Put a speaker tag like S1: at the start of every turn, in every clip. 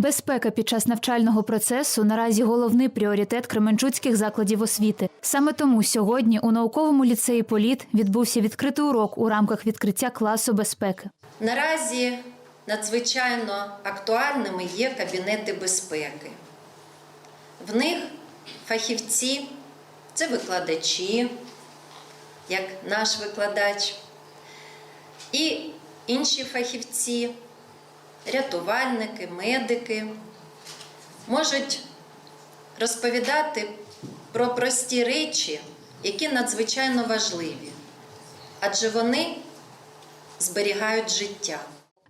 S1: Безпека під час навчального процесу наразі головний пріоритет кременчуцьких закладів освіти. Саме тому сьогодні у науковому ліцеї Політ відбувся відкритий урок у рамках відкриття класу безпеки.
S2: Наразі надзвичайно актуальними є кабінети безпеки. В них фахівці це викладачі, як наш викладач, і інші фахівці, рятувальники, медики можуть розповідати про прості речі, які надзвичайно важливі, адже вони зберігають життя.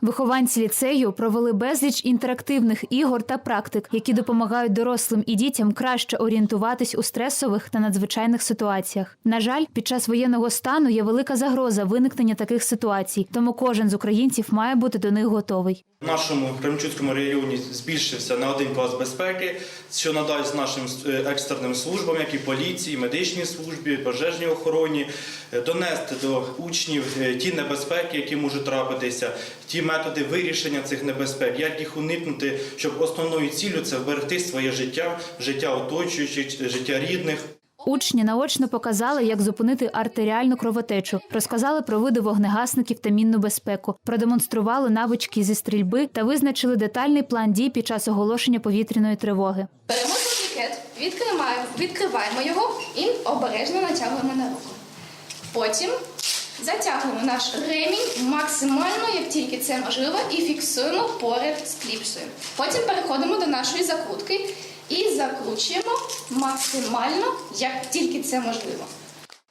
S1: Вихованці ліцею провели безліч інтерактивних ігор та практик, які допомагають дорослим і дітям краще орієнтуватись у стресових та надзвичайних ситуаціях. На жаль, під час воєнного стану є велика загроза виникнення таких ситуацій, тому кожен з українців має бути до них готовий.
S3: В нашому Кременчуцькому районі збільшився на один клас безпеки, що надасть нашим е, екстреним службам, як і поліції, медичній службі, пожежній охороні, е, донести до учнів е, ті небезпеки, які можуть трапитися, ті методи вирішення цих небезпек, як їх уникнути, щоб основною ціллю це вберегти своє життя, життя оточуючих, життя рідних.
S1: Учні наочно показали, як зупинити артеріальну кровотечу, розказали про види вогнегасників та мінну безпеку, продемонстрували навички зі стрільби та визначили детальний план дій під час оголошення повітряної тривоги.
S4: Беремо турнікет, відкриваємо, відкриваємо його і обережно натягуємо на руку. Потім затягуємо наш ремінь максимально, як тільки це можливо, і фіксуємо поряд з кліпсою. Потім переходимо до нашої закрутки і закручуємо максимально, як тільки це можливо.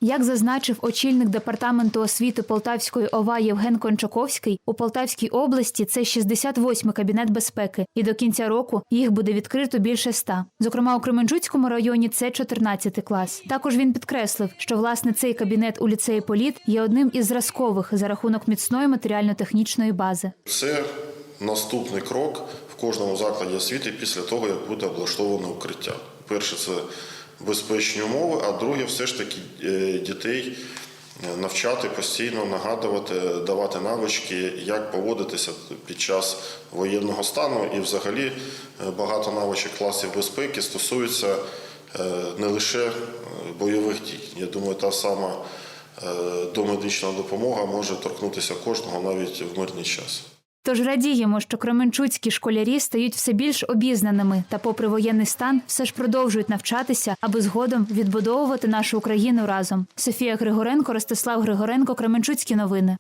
S1: Як зазначив очільник департаменту освіти Полтавської ОВА Євген Кончаковський, у Полтавській області це 68-й кабінет безпеки, і до кінця року їх буде відкрито більше ста. Зокрема, у Кременчуцькому районі це 14 клас. Також він підкреслив, що власне цей кабінет у ліцеї Політ є одним із зразкових за рахунок міцної матеріально-технічної бази.
S5: Це наступний крок в кожному закладі освіти після того, як буде облаштоване укриття. Перше це безпечні умови, а друге, все ж таки е, дітей е, навчати постійно, нагадувати, давати навички, як поводитися під час воєнного стану. І взагалі е, багато навичок класів безпеки стосуються е, не лише е, бойових дій. Я думаю, та сама е, домедична допомога може торкнутися кожного навіть в мирний час.
S1: Тож радіємо, що кременчуцькі школярі стають все більш обізнаними та, попри воєнний стан, все ж продовжують навчатися, аби згодом відбудовувати нашу Україну разом. Софія Григоренко, Ростислав Григоренко, Кременчуцькі новини.